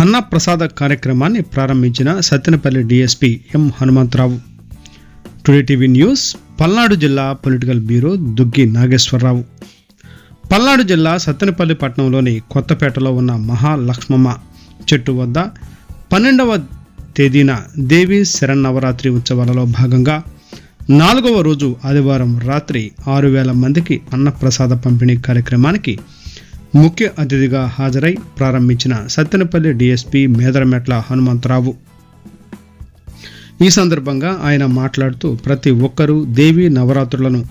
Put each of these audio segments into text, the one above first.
అన్న ప్రసాద కార్యక్రమాన్ని ప్రారంభించిన Sattenapalli DSP M Hanumantharao. Today TV news Palnadu జిల్లా పొలిటికల్ బ్యూరో దుగ్గి నాగేశ్వరరావు. పల్నాడు జిల్లా సత్తెనపల్లి పట్టణంలోని కొత్తపేటలో ఉన్న మహాలక్ష్మమ్మ చెట్టు వద్ద పన్నెండవ తేదీన దేవి శరన్నవరాత్రి ఉత్సవాలలో భాగంగా నాలుగవ రోజు ఆదివారం రాత్రి ఆరు వేల మందికి అన్నప్రసాద పంపిణీ కార్యక్రమానికి ముఖ్య అతిథిగా హాజరై ప్రారంభించిన సత్తెనపల్లి డీఎస్పీ మేదరమెట్ల హనుమంతరావు. ఈ సందర్భంగా ఆయన మాట్లాడుతూ ప్రతి ఒక్కరూ దేవి నవరాత్రులను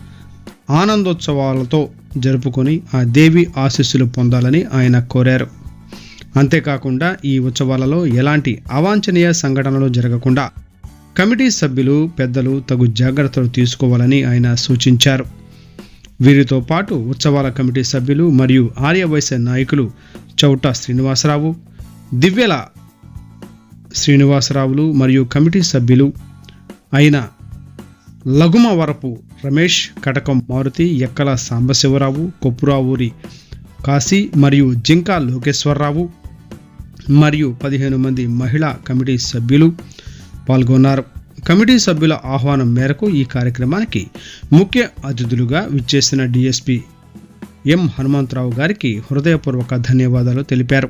ఆనందోత్సవాలతో జరుపుకొని ఆ దేవి ఆశీస్సులు పొందాలని ఆయన కోరారు. అంతేకాకుండా ఈ ఉత్సవాలలో ఎలాంటి అవాంఛనీయ సంఘటనలు జరగకుండా కమిటీ సభ్యులు పెద్దలు తగు జాగ్రత్తలు తీసుకోవాలని ఆయన సూచించారు. వీరితో పాటు ఉత్సవాల కమిటీ సభ్యులు మరియు ఆర్యవైశ్య నాయకులు చౌటా శ్రీనివాసరావు దివ్యల శ్రీనివాసరావులు మరియు కమిటీ సభ్యులు అయిన లఘుమవరపు రమేష్ కటకం మారుతి ఎక్కల సాంబశివరావు కొప్పురావూరి కాశీ మరియు జింకా లోకేశ్వరరావు మరియు పదిహేను మంది మహిళా కమిటీ సభ్యులు పాల్గొన్నారు. కమిటీ సభ్యుల ఆహ్వానం మేరకు ఈ కార్యక్రమానికి ముఖ్య అతిథులుగా విచ్చేసిన డీఎస్పీ ఎం హనుమంతరావు గారికి హృదయపూర్వక ధన్యవాదాలు తెలిపారు.